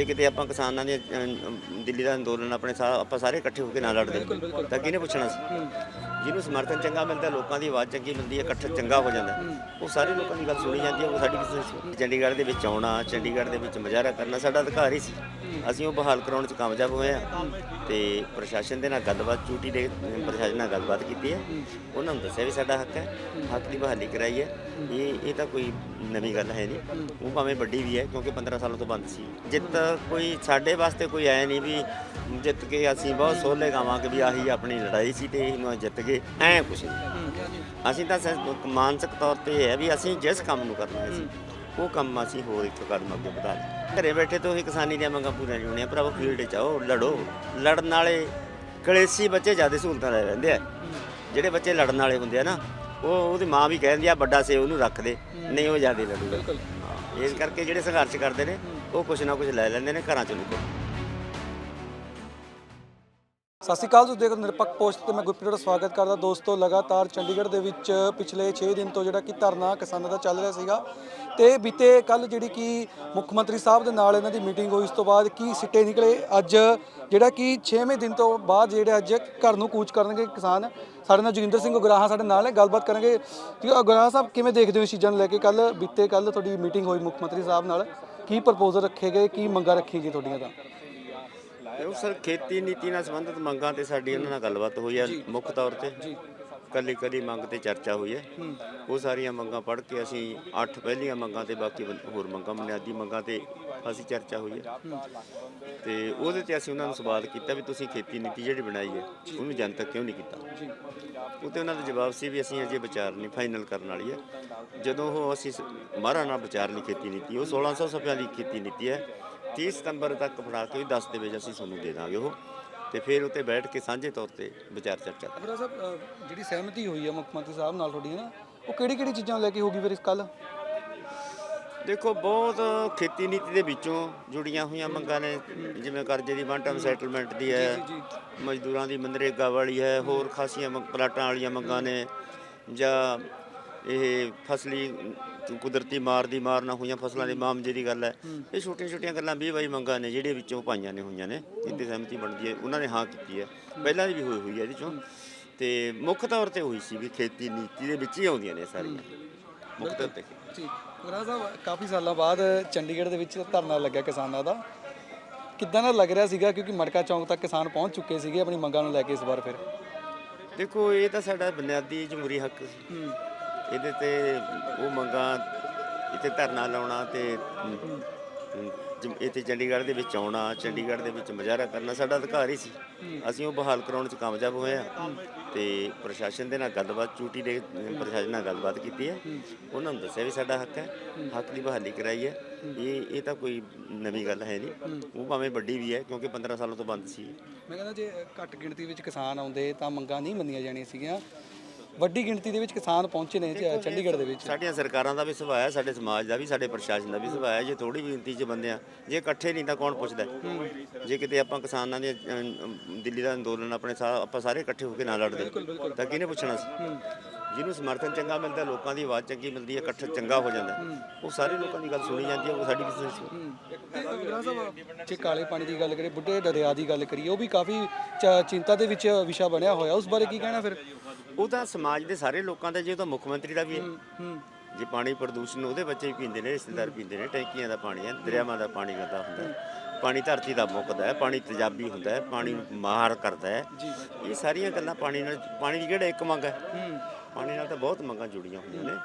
ਜੇ ਕਿਤੇ ਆਪਾਂ ਕਿਸਾਨਾਂ ਦੇ ਦਿੱਲੀ ਦਾ ਅੰਦੋਲਨ ਆਪਣੇ ਸਾ ਆਪਾਂ ਸਾਰੇ ਇਕੱਠੇ ਹੋ ਕੇ ਨਾਲ ਲੜਦੇ ਤਾਂ ਕਿਹਨੇ ਪੁੱਛਣਾ ਸੀ? ਜਿਹਨੂੰ ਸਮਰਥਨ ਚੰਗਾ ਮਿਲਦਾ, ਲੋਕਾਂ ਦੀ ਆਵਾਜ਼ ਚੰਗੀ ਮਿਲਦੀ ਹੈ, ਇਕੱਠ ਚੰਗਾ ਹੋ ਜਾਂਦਾ ਉਹ ਸਾਰੇ ਲੋਕਾਂ ਦੀ ਗੱਲ ਸੁਣੀ ਜਾਂਦੀ ਹੈ, ਉਹ ਸਾਡੀ ਕਿਸੇ ਸੁਣੀ ਚੰਡੀਗੜ੍ਹ ਦੇ ਵਿੱਚ ਆਉਣਾ, ਚੰਡੀਗੜ੍ਹ ਦੇ ਵਿੱਚ ਮੁਜ਼ਾਹਰਾ ਕਰਨਾ ਸਾਡਾ ਅਧਿਕਾਰ ਹੀ ਸੀ। ਅਸੀਂ ਉਹ ਬਹਾਲ ਕਰਾਉਣ 'ਚ ਕਾਮਯਾਬ ਹੋਏ ਆ ਤੇ ਪ੍ਰਸ਼ਾਸਨ ਦੇ ਨਾਲ ਗੱਲਬਾਤ, ਚੂਟੀ ਦੇ ਪ੍ਰਸ਼ਾਸਨ ਨਾਲ ਗੱਲਬਾਤ ਕੀਤੀ ਹੈ। ਉਹਨਾਂ ਨੂੰ ਦੱਸਿਆ ਵੀ ਸਾਡਾ ਹੱਕ ਹੈ, ਹੱਕ ਦੀ ਬਹਾਲੀ ਕਰਾਈ ਹੈ। ਇਹ ਇਹ ਤਾਂ ਕੋਈ ਨਵੀਂ ਗੱਲ ਹੈ ਨਹੀਂ। ਉਹ ਭਾਵੇਂ ਵੱਡੀ ਵੀ ਹੈ, ਕਿਉਂਕਿ 15 ਸਾਲਾਂ ਤੋਂ ਬੰਦ ਸੀ। ਜਿੱਤ ਕੋਈ ਸਾਡੇ ਵਾਸਤੇ ਕੋਈ ਆਇਆ ਨਹੀਂ ਵੀ ਜਿੱਤ ਕੇ ਅਸੀਂ ਬਹੁਤ ਸੋਹਲੇ ਗਾਵਾਂਗੇ ਵੀ ਆਹੀ ਆਪਣੀ ਲੜਾਈ ਸੀ ਤੇ ਇਹਨੂੰ ਜਿੱਤ ਗਏ ਐ ਕੁਛ ਨਹੀਂ। ਅਸੀਂ ਤਾਂ ਸਿਰਫ ਮਾਨਸਿਕ ਤੌਰ ਤੇ ਇਹ ਹੈ ਵੀ ਅਸੀਂ ਜਿਸ ਕੰਮ ਨੂੰ ਕਰਨਾ ਹੈ ਸੀ ਉਹ ਕੰਮ ਅਸੀਂ ਹੋਰ ਇੱਕ ਕਦਮ ਅੱਗੇ ਵਧਾ ਲਿਆ ਘਰੇ ਬੈਠੇ ਤੋਂ ਹੀ ਕਿਸਾਨੀ ਦੀਆਂ ਮੰਗਾਂ ਪੂਰੀਆਂ ਨਹੀਂ ਹੋਣੀਆਂ। ਭਰਾਵੋ ਫੀਲਡ 'ਚ ਆਓ ਲੜੋ। ਲੜਨ ਵਾਲੇ ਕਲੇਸੀ ਬੱਚੇ ਜ਼ਿਆਦਾ ਸਹੂਲਤਾਂ ਲੈ ਲੈਂਦੇ ਆ। ਜਿਹੜੇ ਬੱਚੇ ਲੜਨ ਵਾਲੇ ਹੁੰਦੇ ਆ ਨਾ ਉਹ ਉਹਦੀ ਮਾਂ ਵੀ ਕਹਿੰਦੀ ਆ ਵੱਡਾ ਸੇ ਉਹਨੂੰ ਰੱਖ ਦੇ। ਨਹੀਂ ਉਹ ਜ਼ਿਆਦਾ ਲੜੂਗਾ। ਇਸ ਕਰਕੇ ਜਿਹੜੇ ਸੰਘਰਸ਼ ਕਰਦੇ ਨੇ ਉਹ ਕੁਛ ਨਾ ਕੁਛ ਲੈ ਲੈਂਦੇ ਨੇ ਘਰਾਂ ਚੋਂ ਨਿਕਲ ਸਤਿ ਸ਼੍ਰੀ ਅਕਾਲ ਤੁਸੀਂ ਦੇਖ ਰਹੇ ਹੋ ਨਿਰਪੱਖ ਪੋਸਟ ਤੇ ਮੈਂ ਗੁਰਪ੍ਰੀਤ ਦਾ ਸਵਾਗਤ ਕਰਦਾ ਦੋਸਤੋ, ਲਗਾਤਾਰ ਚੰਡੀਗੜ੍ਹ ਦੇ ਵਿੱਚ ਪਿਛਲੇ 6 ਦਿਨ ਤੋਂ ਜਿਹੜਾ ਕਿ ਧਰਨਾ ਕਿਸਾਨਾਂ ਦਾ ਚੱਲ ਰਿਹਾ ਸੀਗਾ ਤੇ ਬੀਤੇ ਕੱਲ ਜਿਹੜੀ ਕਿ ਮੁੱਖ ਮੰਤਰੀ ਸਾਹਿਬ ਦੇ ਨਾਲ ਇਹਨਾਂ ਦੀ ਮੀਟਿੰਗ ਹੋਈ, ਉਸ ਤੋਂ ਬਾਅਦ ਕੀ ਸਿੱਟੇ ਨਿਕਲੇ? ਅੱਜ ਜਿਹੜਾ ਕਿ 6ਵੇਂ ਦਿਨ ਤੋਂ ਬਾਅਦ ਜਿਹੜੇ ਅੱਜ ਘਰ ਨੂੰ ਕੂਚ ਕਰਨਗੇ ਕਿਸਾਨ, ਸਾਡੇ ਨਾਲ ਜੋਗਿੰਦਰ ਸਿੰਘ ਉਗਰਾਹਾਂ ਸਾਡੇ ਨਾਲ ਹੈ ਗੱਲਬਾਤ ਕਰਾਂਗੇ। ਜੀ ਉਗਰਾਹਾਂ ਸਾਹਿਬ, ਕਿਵੇਂ ਦੇਖਦੇ ਹੋ ਇਸ ਚੀਜ਼ਾਂ ਨੂੰ ਲੈ ਕੇ? ਕੱਲ ਬੀਤੇ ਕੱਲ ਤੁਹਾਡੀ ਮੀਟਿੰਗ ਹੋਈ ਮੁੱਖ ਮੰਤਰੀ ਸਾਹਿਬ ਨਾਲ, ਕੀ ਪ੍ਰਪੋਜ਼ਲ ਰੱਖੇ ਗਏ, ਕੀ ਮੰਗਾਂ ਰੱਖੀ ਗਈ ਤੁਹਾਡੀਆਂ ਤਾਂ? ਉਹ ਸਰ ਖੇਤੀ ਨੀਤੀ ਨਾਲ ਸੰਬੰਧਿਤ ਮੰਗਾਂ ਤੇ ਸਾਡੀ ਉਹਨਾਂ ਨਾਲ ਗੱਲਬਾਤ ਹੋਈ ਹੈ ਮੁੱਖ ਤੌਰ ਤੇ। ਜੀ। ਕੱਲੀ ਕੱਲੀ ਮੰਗ ਤੇ ਚਰਚਾ ਹੋਈ ਹੈ। ਉਹ ਸਾਰੀਆਂ ਮੰਗਾਂ ਪੜ੍ਹ ਕੇ ਅਸੀਂ ਅੱਠ ਪਹਿਲੀਆਂ ਮੰਗਾਂ ਤੇ ਬਾਕੀ ਹੋਰ ਮੰਗਾਂ ਬੁਨਿਆਦੀ ਮੰਗਾਂ ਤੇ ਅਸੀਂ ਚਰਚਾ ਹੋਈ ਹੈ। ਤੇ ਉਹਦੇ ਤੇ ਅਸੀਂ ਉਹਨਾਂ ਨੂੰ ਸਵਾਲ ਕੀਤਾ ਵੀ ਤੁਸੀਂ ਖੇਤੀ ਨੀਤੀ ਜਿਹੜੀ ਬਣਾਈ ਹੈ ਉਹਨੂੰ ਜਨਤਕ ਕਿਉਂ ਨਹੀਂ ਕੀਤਾ? ਜੀ। ਉਹ ਤੇ ਉਹਨਾਂ ਦਾ ਜਵਾਬ ਸੀ ਵੀ ਅਸੀਂ ਅਜੇ ਵਿਚਾਰ ਨਹੀਂ ਫਾਈਨਲ ਕਰਨ ਵਾਲੀ ਹੈ। ਜਦੋਂ ਉਹ ਅਸੀਂ ਸ- ਮਾਹਰਾਂ ਨਾਲ ਵਿਚਾਰ ਲਈ ਖੇਤੀ ਨੀਤੀ ਉਹ 1600 ਸਫ਼ਿਆਂ ਦੀ ਖੇਤੀ ਨੀਤੀ ਹੈ। 30 ਸਤੰਬਰ ਤੱਕ ਫੜਾ ਕੇ 10 ਦੇ ਵਿੱਚ ਅਸੀਂ ਤੁਹਾਨੂੰ ਦੇ ਦਾਂਗੇ ਉਹ। ਤੇ ਫਿਰ ਉੱਤੇ ਬੈਠ ਕੇ ਸਾਂਝੇ ਤੌਰ ਤੇ ਵਿਚਾਰ ਚਰਚਾ ਕਰਾਂਗੇ। ਅਬਰਾ ਸਾਹਿਬ ਅ, ਜਿਹੜੀ ਸਹਿਮਤੀ ਹੋਈ ਹੈ ਮੁੱਖ ਮੰਤਰੀ ਸਾਹਿਬ ਨਾਲ ਤੁਹਾਡੀ ਨਾ ਉਹ ਕਿਹੜੀ ਕਿਹੜੀ ਚੀਜ਼ਾਂ ਲੈ ਕੇ ਹੋਗੀ ਫਿਰ ਇਸ ਕੱਲ ਦੇਖੋ ਬਹੁਤ ਖੇਤੀ ਨੀਤੀ ਦੇ ਵਿੱਚੋਂ ਜੁੜੀਆਂ ਹੋਈਆਂ ਮੰਗਾਂ ਨੇ ਜਿਵੇਂ ਕਰਜ਼ੇ ਦੀ ਵਨ ਟਾਈਮ ਸੈਟਲਮੈਂਟ ਦੀ ਹੈ ਮਜ਼ਦੂਰਾਂ ਦੀ ਮਨਰੇਗਾ ਵਾਲੀ ਹੈ ਹੋਰ ਖਾਸੀਆਂ ਮੰਗ- ਪਲਾਟਾਂ ਵਾਲੀਆਂ ਮੰਗਾਂ ਨੇ ਜਾਂ ਇਹ ਫਸਲੀ ਕੁਦਰਤੀ ਮਾਰ ਦੀ ਮਾਰ ਨਾ ਹੋਈਆਂ ਫਸਲਾਂ ਦੇ ਮਾਮਜੇ ਦੀ ਗੱਲ ਹੈ। ਇਹ ਛੋਟੀਆਂ ਛੋਟੀਆਂ ਗੱਲਾਂ 20 ਬਾਈ ਮੰਗਾਂ ਨੇ ਜਿਹੜੇ ਵਿੱਚੋਂ ਪਾਈਆਂ ਨੇ ਹੋਈਆਂ ਨੇ ਜਿੱਤੇ ਸਹਿਮਤੀ ਬਣਦੀ ਹੈ ਉਹਨਾਂ ਨੇ ਹਾਂ ਕੀਤੀ ਹੈ। ਪਹਿਲਾਂ ਦੀ ਵੀ ਹੋਈ ਹੋਈ ਹੈ ਇਹਦੇ ਚੋਂ। ਤੇ ਮੁੱਖ ਤੌਰ ਤੇ ਹੋਈ ਸੀ ਵੀ ਖੇਤੀ ਨੀਤੀ ਦੇ ਵਿੱਚ ਹੀ ਆਉਂਦੀਆਂ ਨੇ ਸਾਰੀਆਂ। ਮੁੱਖ ਤੌਰ ਤੇ। ਜੀ ਅਬਰਾ ਸਾਹਿਬ ਕਾਫੀ ਸਾਲਾਂ ਬਾਅਦ ਚੰਡੀਗੜ੍ਹ ਦੇ ਵਿੱਚ ਧਰਨਾ ਲੱਗਿਆ ਕਿਸਾਨਾਂ ਦਾ। ਕਿੱਦਾਂ ਦਾ ਲੱਗ ਰਿਹਾ ਸੀਗਾ? ਕਿਉਂਕਿ ਮੜਕਾ ਚੌਂਕ ਤੱਕ ਕਿਸਾਨ ਪਹੁੰਚ ਚੁੱਕੇ ਸੀਗੇ ਆਪਣੀ ਮੰਗਾਂ ਨੂੰ ਲੈ ਕੇ ਇਸ ਵਾਰ ਫਿਰ। ਦੇਖੋ ਇਹ ਤਾਂ ਸਾਡਾ ਬੁਨਿਆਦੀ ਜਮਹੂਰੀ ਹੱਕ ਸੀ। ਇਹਦੇ ਤੇ ਉਹ ਮੰਗਾਂ ਇੱਥੇ ਧਰਨਾ ਲਾਉਣਾ ਤੇ ਅਮ, ਇੱਥੇ ਚੰਡੀਗੜ੍ਹ ਦੇ ਵਿੱਚ ਆਉਣਾ ਚੰਡੀਗੜ੍ਹ ਦੇ ਵਿੱਚ ਮੁਜ਼ਾਹਰਾ ਕਰਨਾ ਸਾਡਾ ਅਧਿਕਾਰ ਹੀ ਸੀ। ਅਸੀਂ ਉਹ ਬਹਾਲ ਕਰਾਉਣ 'ਚ ਕਾਮਯਾਬ ਹੋਏ ਆ। ਤੇ ਪ੍ਰਸ਼ਾਸਨ ਦੇ ਨਾਲ ਗੱਲਬਾਤ ਚੂਟੀ ਦੇ ਪ੍ਰਸ਼ਾਸਨ ਨਾਲ ਗੱਲਬਾਤ ਕੀਤੀ ਹੈ। ਉਹਨਾਂ ਨੂੰ ਦੱਸਿਆ ਵੀ ਸਾਡਾ ਹੱਕ ਹੈ ਹੱਕ ਦੀ ਬਹਾਲੀ ਕਰਾਈ ਹੈ। ਇਹ ਇਹ ਤਾਂ ਕੋਈ ਨਵੀਂ ਗੱਲ ਹੈ ਨਹੀਂ। ਉਹ ਭਾਵੇਂ ਵੱਡੀ ਵੀ ਹੈ ਕਿਉਂਕਿ 15 ਸਾਲਾਂ ਤੋਂ ਬੰਦ ਸੀ। ਮੈਂ ਕਹਿੰਦਾ ਜੇ ਘੱਟ ਗਿਣਤੀ ਵਿੱਚ ਕਿਸਾਨ ਆਉਂਦੇ ਤਾਂ ਮੰਗਾਂ ਨਹੀਂ ਮੰਨੀਆਂ ਜਾਣੀਆਂ ਸੀਗੀਆਂ। ਵੱਡੀ ਗਿਣਤੀ ਦੇ ਵਿੱਚ ਕਿਸਾਨ ਪਹੁੰਚੇ ਨੇ ਚ- ਚੰਡੀਗੜ੍ਹ ਦੇ ਵਿੱਚ। ਸਾਡੀਆਂ ਸਰਕਾਰਾਂ ਦਾ ਵੀ ਸੁਭਾਅ ਹੈ ਸਾਡੇ ਸਮਾਜ ਦਾ ਵੀ ਸਾਡੇ ਪ੍ਰਸ਼ਾਸਨ ਦਾ ਵੀ ਸੁਭਾਅ ਹੈ। ਜੇ ਥੋੜੀ ਵੀ ਗਿਣਤੀ 'ਚ ਬੰਦੇ ਆ ਜੇ ਇਕੱਠੇ ਨਹੀਂ ਤਾਂ ਕੌਣ ਪੁੱਛਦਾ? ਹੈ? ਜੇ ਕਿਤੇ ਆਪਾਂ ਕਿਸਾਨਾਂ ਦੇ ਦਿੱਲੀ ਦਾ ਅੰਦੋਲਨ ਆਪਣੇ ਸਾ ਆਪਾਂ ਸਾਰੇ ਇਕੱਠੇ ਹੋ ਕੇ ਨਾਲ ਲੜਦੇ ਤਾਂ ਕਿਹਨੇ ਪੁੱਛਣਾ ਸੀ? ਜਿਹਨੂੰ ਸਮਰਥਨ ਚੰਗਾ ਮਿਲਦਾ ਲੋਕਾਂ ਦੀ ਆਵਾਜ਼ ਚੰਗੀ ਮਿਲਦੀ ਹੈ ਇਕੱਠ ਚੰਗਾ ਹੋ ਜਾਂਦਾ। ਹੈ। ਉਹ ਸਾਰੇ ਲੋਕਾਂ ਦੀ ਗੱਲ ਸੁਣੀ ਜਾਂਦੀ ਹੈ ਉਹ ਸਾਡੀ ਕਿਸੇ ਦੀ ਸੁਣੀ ਜੇ ਕਾਲੇ ਪਾਣੀ ਦੀ ਗੱਲ ਕਰੀਏ ਬੁੱਢੇ ਦਰਿਆ ਦੀ ਗੱਲ ਕਰੀਏ ਉਹ ਵੀ ਕਾਫੀ ਚ- ਚਿੰਤਾ ਦੇ ਵਿੱਚ ਵਿਸ਼ਾ ਬਣਿਆ ਹੋਇਆ। ਉਸ ਬਾਰੇ ਕੀ ਕਹਿਣਾ ਫਿਰ? ਉਹ ਤਾਂ ਸਮਾਜ ਦੇ ਸਾਰੇ ਲੋਕਾਂ ਦਾ ਜੇ ਉਹ ਤਾਂ ਮੁੱਖ ਮੰਤਰੀ ਦਾ ਵੀ ਹੈ। ਜੇ ਪਾਣੀ ਪ੍ਰਦੂਸ਼ਣ ਉਹਦੇ ਬੱਚੇ ਵੀ ਪੀਂਦੇ ਨੇ ਰਿਸ਼ਤੇਦਾਰ ਪੀਂਦੇ ਨੇ ਟੈਂਕੀਆਂ ਦਾ ਪਾਣੀ ਹੈ ਦਰਿਆਵਾਂ ਦਾ ਪਾਣੀ ਗੰਦਾ ਹੁੰਦਾ ਹੈ। ਪਾਣੀ ਧਰਤੀ ਦਾ ਮੁੱਕਦਾ ਹੈ ਪਾਣੀ ਤੇਜ਼ਾਬੀ ਹੁੰਦਾ ਹੈ ਪਾਣੀ ਮਾਰ ਕਰਦਾ ਹੈ। ਇਹ ਸਾਰੀਆਂ ਗੱਲਾਂ ਪਾਣੀ ਨਾਲ ਪਾਣੀ ਦੀ ਕਿਹੜਾ ਇੱਕ ਮੰਗ ਹੈ? ਪਾਣੀ ਨਾਲ ਤਾਂ ਬਹੁਤ ਮੰਗਾਂ ਜੁੜੀਆਂ ਹੋਈਆਂ ਨੇ।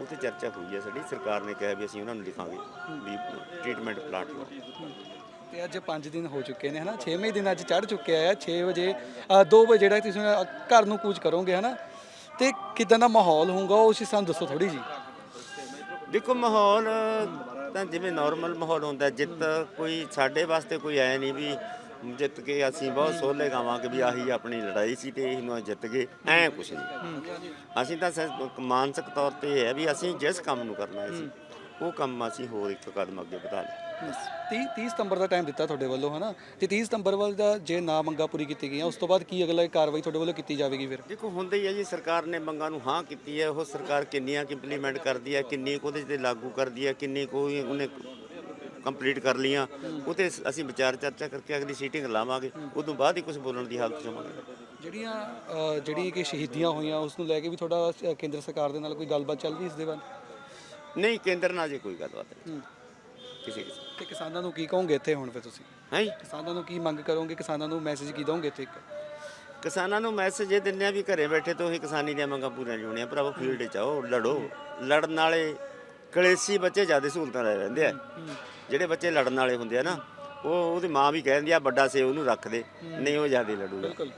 ਉਹ ਤੇ ਚਰਚਾ ਹੋਈ ਹੈ ਸਾਡੀ। ਸਰਕਾਰ ਨੇ ਕਿਹਾ ਵੀ ਅਸੀਂ ਉਹਨਾਂ ਨੂੰ ਲਿਖਾਂਗੇ ਵੀ ਟ੍ਰੀਟਮੈਂਟ ਪਲਾਂਟ ਲਾਓ ਤੇ ਅੱਜ 5 ਦਿਨ ਹੋ ਚੁੱਕੇ ਨੇ ਹਨਾ? 6ਵੇਂ ਦਿਨ ਅੱਜ ਚੜ ਚੁੱਕਿਆ ਆ 6 ਵਜੇ 2 ਵਜੇ ਜਿਹੜਾ ਤੁਸੀਂ ਘਰ ਨੂੰ ਕੂਚ ਕਰੋਗੇ ਹਨਾ? ਤੇ ਕਿਦਾਂ ਦਾ ਮਾਹੌਲ ਹੋਊਗਾ ਉਹ ਚੀਜ਼ ਸਾਨੂੰ ਦੱਸੋ ਥੋੜੀ ਜੀ। ਦੇਖੋ ਮਾਹੌਲ ਤਾਂ ਜਿਵੇਂ ਨਾਰਮਲ ਮਾਹੌਲ ਹੁੰਦਾ ਜਿੱਤ ਕੋਈ ਸਾਡੇ ਵਾਸਤੇ ਕੋਈ ਆਇਆ ਨਹੀਂ ਵੀ ਜਿੱਤ ਕੇ ਅਸੀਂ ਬਹੁਤ ਸੋਹਲੇ ਗਾਵਾਂਗੇ ਵੀ ਆਹੀ ਆਪਣੀ ਲੜਾਈ ਸੀ ਤੇ ਇਹਨੂੰ ਜਿੱਤ ਗਏ ਐ ਕੁਛ ਨਹੀਂ। ਅਸੀਂ ਤਾਂ ਮਾਨਸਿਕ ਤੌਰ ਤੇ ਇਹ ਹੈ ਵੀ ਅਸੀਂ ਜਿਸ ਕੰਮ ਨੂੰ ਕਰਨਾ ਹੈ ਸੀ ਉਹ ਕੰਮ ਅਸੀਂ ਹੋਰ ਇੱਕ ਕਦਮ ਅੱਗੇ ਵਧਾ ਲਿਆ। 30 30 ਸਤੰਬਰ ਦਾ ਟਾਈਮ ਦਿੱਤਾ ਤੁਹਾਡੇ ਵੱਲੋਂ ਹਨਾ? ਤੇ 30 ਸਤੰਬਰ ਵੱਲ ਦਾ ਜੇ ਨਾ ਮੰਗਾ ਪੂਰੀ ਕੀਤੀ ਗਈਆਂ ਉਸ ਤੋਂ ਬਾਅਦ ਕੀ ਅਗਲਾ ਕਾਰਵਾਈ ਤੁਹਾਡੇ ਵੱਲੋਂ ਕੀਤੀ ਜਾਵੇਗੀ ਫਿਰ? ਦੇਖੋ ਹੁੰਦਾ ਹੀ ਹੈ ਜੀ ਸਰਕਾਰ ਨੇ ਮੰਗਾਂ ਨੂੰ ਹਾਂ ਕੀਤੀ ਹੈ ਉਹ ਸਰਕਾਰ ਕਿੰਨੀਆਂ ਇੰਪਲੀਮੈਂਟ ਕਰਦੀ ਹੈ ਕਿੰਨੀ ਕੁ ਉਹਦੇ ਤੇ ਲਾਗੂ ਕਰਦੀ ਹੈ ਕਿੰਨੀ ਕੋਈ ਉਹਨੇ ਕੰਪਲੀਟ ਕਰ ਲੀਆਂ ਉਹ ਤੇ ਅਸੀਂ ਵਿਚਾਰ ਚਰਚਾ ਕਰਕੇ ਅਗਲੀ ਸੀਟਿੰਗ ਲਾਵਾਂਗੇ ਉਦੋਂ ਬਾਅਦ ਹੀ ਕੁਝ ਬੋਲਣ ਦੀ ਹਾਲਤ ਚ ਹੋਵਾਂਗੇ। ਜਿਹੜੀਆਂ ਅ, ਜਿਹੜੀ ਕਿ ਸ਼ਹੀਦੀਆਂ ਹੋਈਆਂ ਉਸ ਨੂੰ ਲੈ ਕੇ ਵੀ ਤੁਹਾਡਾ ਅ, ਕੇਂਦਰ ਸਰਕਾਰ ਦੇ ਨਾਲ ਕੋਈ ਗੱਲਬਾਤ ਚੱਲ ਰਹੀ ਇਸ ਦੇ ਬਾਰੇ ਨਹੀਂ ਕੇਂਦਰ ਨਾਲ ਜੇ ਕੋਈ ਗੱਲਬਾਤ ਨਹੀਂ। ਕਿਸੇ ਕਿਸੇ ਤੇ ਕਿਸਾਨਾਂ ਨੂੰ ਕੀ ਕਹੋਗੇ ਇੱਥੇ ਹੁਣ ਫਿਰ ਤੁਸੀਂ? ਹੈ? ਕਿਸਾਨਾਂ ਨੂੰ ਕੀ ਮੰਗ ਕਰੋਗੇ? ਕਿਸਾਨਾਂ ਨੂੰ ਮੈਸੇਜ ਕੀ ਦੋਗੇ ਇੱਥੇ ਇੱਕ? ਕਿਸਾਨਾਂ ਨੂੰ ਮੈਸੇਜ ਇਹ ਦਿੰਦੇ ਆ ਵੀ ਘਰੇ ਬੈਠੇ ਤੋਂ ਹੀ ਕਿਸਾਨੀ ਦੀਆਂ ਮੰਗਾਂ ਪੂਰੀਆਂ ਹੋਣੀਆਂ। ਭਰਾਵੋ ਫੀਲਡ 'ਚ ਆਓ ਲੜੋ। ਲੜਨ ਵਾਲੇ ਕਲੇਸੀ ਬੱਚੇ ਜ਼ਿਆਦਾ ਸਹੂਲਤਾਂ ਲੈ ਲੈਂਦੇ ਆ। ਜਿਹੜੇ ਬੱਚੇ ਲੜਨ ਵਾਲੇ ਹੁੰਦੇ ਆ ਨਾ ਉਹ ਉਹਦੀ ਮਾਂ ਵੀ ਕਹਿੰਦੀ ਆ ਵੱਡਾ ਸੇ ਉਹਨੂੰ ਰੱਖ ਦੇ। ਨਹੀਂ ਉਹ ਜ਼ਿਆਦਾ ਲੜੂਗਾ। ਬਿਲਕੁਲ।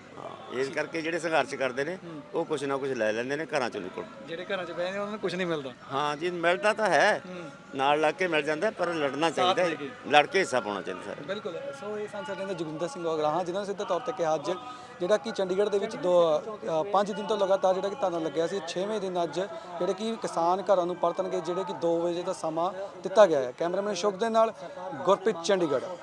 ਇਸ ਕਰਕੇ ਜਿਹੜੇ ਸੰਘਰਸ਼ ਕਰਦੇ ਨੇ ਉਹ ਕੁਛ ਨਾ ਕੁਛ ਲੈ ਲੈਂਦੇ ਨੇ ਘਰਾਂ ਚੋਂ ਨਿਕਲ। ਜਿਹੜੇ ਘਰਾਂ 'ਚ ਬਹਿ ਨੇ ਉਹਨਾਂ ਨੂੰ ਕੁਝ ਨਹੀਂ ਮਿਲਦਾ। ਹਾਂ ਜੀ ਮਿਲਦਾ ਤਾਂ ਹੈ ਨਾਲ ਲੱਗ ਕੇ ਮਿਲ ਜਾਂਦਾ ਪਰ ਲੜਨਾ ਚਾਹੀਦਾ ਹੈ। ਲੜ ਕੇ। ਹਿੱਸਾ ਪਾਉਣਾ ਚਾਹੀਦਾ ਸਾਰਾ ਬਿਲਕੁਲ। ਸੋ ਇਹ ਸਨ ਸਾਡੇ ਨਾਲ ਜੋਗਿੰਦਰ ਸਿੰਘ ਔਗਰਾਹਾਂ ਜਿਨ੍ਹਾਂ ਨੇ ਸਿੱਧੇ ਤੌਰ ਤੇ ਕਿਹਾ ਅੱਜ ਜਿਹੜਾ ਕਿ ਚੰਡੀਗੜ੍ਹ ਦੇ ਵਿੱਚ ਦੋ 5 ਦਿਨ ਤੋਂ ਲਗਾਤਾਰ ਜਿਹੜਾ ਕਿ ਧਰਨਾ ਲੱਗਿਆ ਸੀ 6ਵੇਂ ਦਿਨ ਅੱਜ ਜਿਹੜੇ ਕਿ ਕਿਸਾਨ ਘਰਾਂ ਨੂੰ ਪਰਤਣਗੇ ਜਿਹੜੇ ਕਿ 2 ਵਜੇ ਦਾ ਸਮਾਂ ਦਿੱਤਾ ਗਿਆ ਹੈ। ਕੈਮਰਾਮੈਨ ਸ਼ੁਭ ਦੇ ਨਾਲ ਗੁਰਪ੍ਰੀਤ ਚੰਡੀਗੜ੍ਹ।